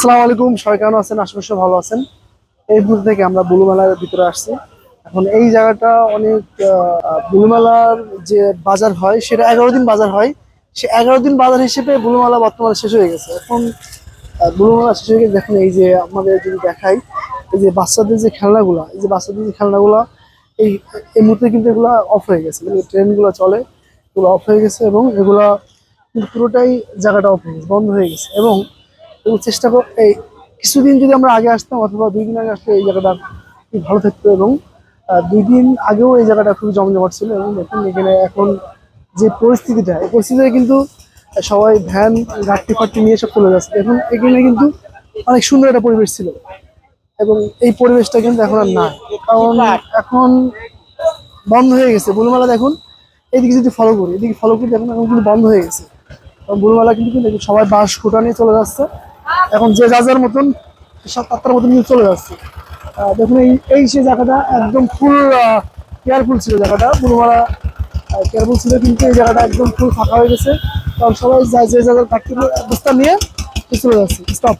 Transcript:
আসসালামু আলাইকুম, সবাই কেমন আছেন? আশেপাশে ভালো আছেন। এই মুহূর্ত থেকে আমরা বুলুমেলার ভিতরে আসছি। এখন এই জায়গাটা অনেক বুলুমেলার যে বাজার হয়, সেটা এগারো দিন বাজার হয়। সে এগারো দিন বাজার হিসেবে বুলুমেলা বর্তমানে শেষ হয়ে গেছে। এখন বুলুমেলা শেষ হয়ে গেছে। দেখুন, এই যে আমাদের যদি দেখাই, এই যে বাচ্চাদের যে খেলনাগুলা, এই যে বাচ্চাদের যে খেলনাগুলা, এই এই মুহূর্তে কিন্তু এগুলা অফ হয়ে গেছে। মানে ট্রেনগুলো চলে, এগুলো অফ হয়ে গেছে এবং এগুলা পুরোটাই জায়গাটা অফ হয়ে গেছে, বন্ধ হয়ে গেছে। এবং এবং চেষ্টা কর এই কিছুদিন যদি আমরা আগে আসতাম অথবা দুই দিন আগে আসলে এই জায়গাটা খুব ভালো থাকতো এবং দুই দিন আগেও এই জায়গাটা খুব জমজমাট ছিল এবং দেখুন এখানে এখন যে পরিস্থিতিটা, এই পরিস্থিতিতে কিন্তু সবাই ভ্যান গাড়ি ফাট্টি নিয়ে সব চলে যাচ্ছে। এখন এখানে কিন্তু অনেক সুন্দর একটা পরিবেশ ছিল এবং এই পরিবেশটা কিন্তু এখন আর নাই। কারণ এখন বন্ধ হয়ে গেছে। বুলুমালা দেখুন এদিকে যদি ফলো করি, এদিকে ফলো করি দেখুন এখন কিন্তু বন্ধ হয়ে গেছে। কারণ বুলুমালা কিন্তু সবাই বাস খুঁটা নিয়ে চলে যাচ্ছে। এখন যে যার মতন আটটার মতন নিয়ে চলে যাচ্ছে। দেখুন এই এই সেই জায়গাটা একদম ফুল কেয়ারফুল ছিল জায়গাটা। বুলুমালা কেয়ারফুল ছিল কিন্তু এই জায়গাটা একদম ফুল ফাঁকা হয়ে গেছে। কারণ সবাই যা যে যাদের কাটতে বস্তা নিয়ে চলে যাচ্ছে। স্টপ